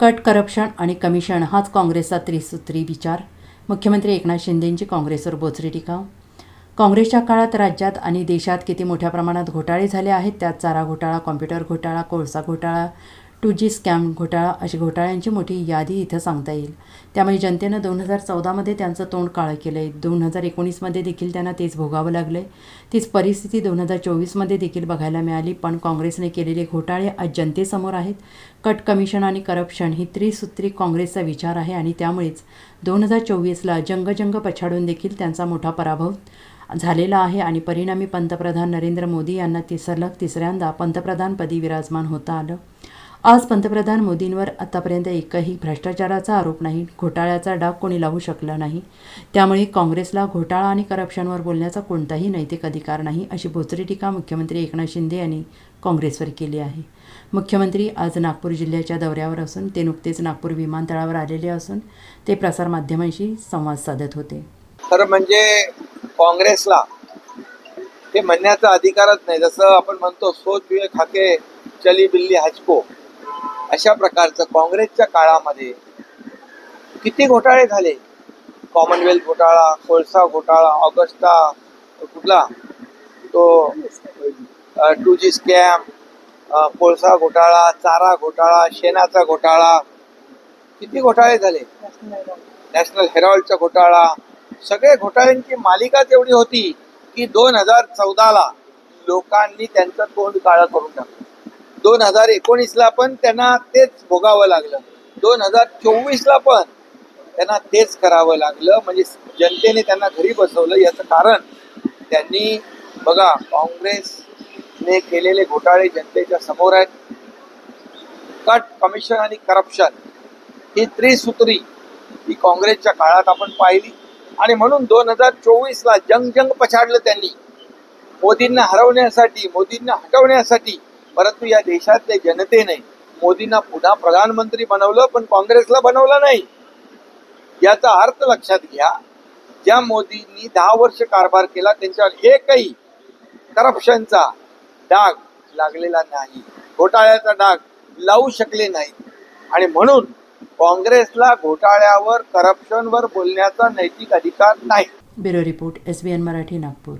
Cut corruption आणि commission हाच काँग्रेसचा त्रिसूत्री विचार. मुख्यमंत्री एकनाथ शिंदेंची काँग्रेसवर बोचरी टीका काँग्रेसच्या काळात राज्यात आणि देशात किती मोठ्या प्रमाणात घोटाळे झाले आहेत त्यात चारा घोटाळा कॉम्प्युटर घोटाळा कोळसा घोटाळा टू जी स्कॅम घोटाळा अशी घोटाळ्यांची मोठी यादी इथं सांगता येईल. त्यामुळे जनतेनं दोन हजार चौदामध्ये त्यांचं तोंड काळं केलं आहे दोन हजार एकोणीसमध्ये देखील त्यांना तेच भोगावं लागलं आहे तीच परिस्थिती दोन हजार चोवीसमध्ये देखील बघायला मिळाली पण काँग्रेसने केलेले घोटाळे आज जनतेसमोर आहेत. कट कमिशन आणि करप्शन ही त्रिसूत्री काँग्रेसचा विचार आहे आणि त्यामुळेच दोन हजार चोवीसला जंगजंग पछाडून देखील त्यांचा मोठा पराभव झालेला आहे आणि परिणामी पंतप्रधान नरेंद्र मोदी यांना ती सलग तिसऱ्यांदा पंतप्रधानपदी विराजमान होता आलं. आज पंतप्रधान मोदींवर आतापर्यंत एकही भ्रष्टाचाराचा आरोप नाही घोटाळ्याचा डाग कोणी लावू शकला नाही. त्यामुळे काँग्रेसला घोटाळा आणि करप्शनवर बोलण्याचा कोणताही नैतिक अधिकार नाही अशी बोचरी टीका मुख्यमंत्री एकनाथ शिंदे यांनी काँग्रेसवर केली आहे. मुख्यमंत्री आज नागपूर जिल्ह्याच्या दौऱ्यावर असून ते नुकतेच नागपूर विमानतळावर आलेले असून ते प्रसारमाध्यमांशी संवाद साधत होते. खरं म्हणजे काँग्रेसला हे म्हणण्याचा अधिकारच नाही. जसं आपण म्हणतो सोच हुए खाके चली बिल्ली हचको. अशा प्रकारचं काँग्रेसच्या काळामध्ये किती घोटाळे झाले? कॉमनवेल्थ घोटाळा कोळसा घोटाळा ऑगस्टा कुठला? तो टू जी स्कॅम कोळसा घोटाळा चारा घोटाळा शेणाचा घोटाळा किती घोटाळे झाले? नॅशनल हेरॉल्डचा घोटाळा सगळे घोटाळ्यांची मालिकाच एवढी होती की दोन हजार चौदाला लोकांनी त्यांचं तोंड काळं करून टाकलं. दोन हजार एकोणीसला पण त्यांना तेच भोगावं लागलं. दोन हजार चोवीसला पण त्यांना तेच करावं लागलं. म्हणजे जनतेने त्यांना घरी बसवलं. याचं कारण त्यांनी बघा काँग्रेसने केलेले घोटाळे जनतेच्या समोर आहेत. कट कमिशन आणि करप्शन ही त्रिसूत्री ही काँग्रेसच्या काळात आपण पाहिली. आणि म्हणून दोन हजार चोवीसला जंग जंग पछाडलं त्यांनी. मोदींना हरवण्यासाठी मोदींना हटवण्यासाठी परंतु या देशातल्या जनतेने मोदींना पुन्हा प्रधानमंत्री बनवलं पण काँग्रेसला बनवलं नाही. याचा अर्थ लक्षात घ्या ज्या मोदींनी दहा वर्ष कारभार केला त्यांच्यावर एकही करप्शनचा डाग लागलेला नाही घोटाळ्याचा डाग लावू शकले नाही. आणि म्हणून काँग्रेसला घोटाळ्यावर करप्शनवर बोलण्याचा नैतिक अधिकार नाही. Bureau report S B N Marathi Nagpur.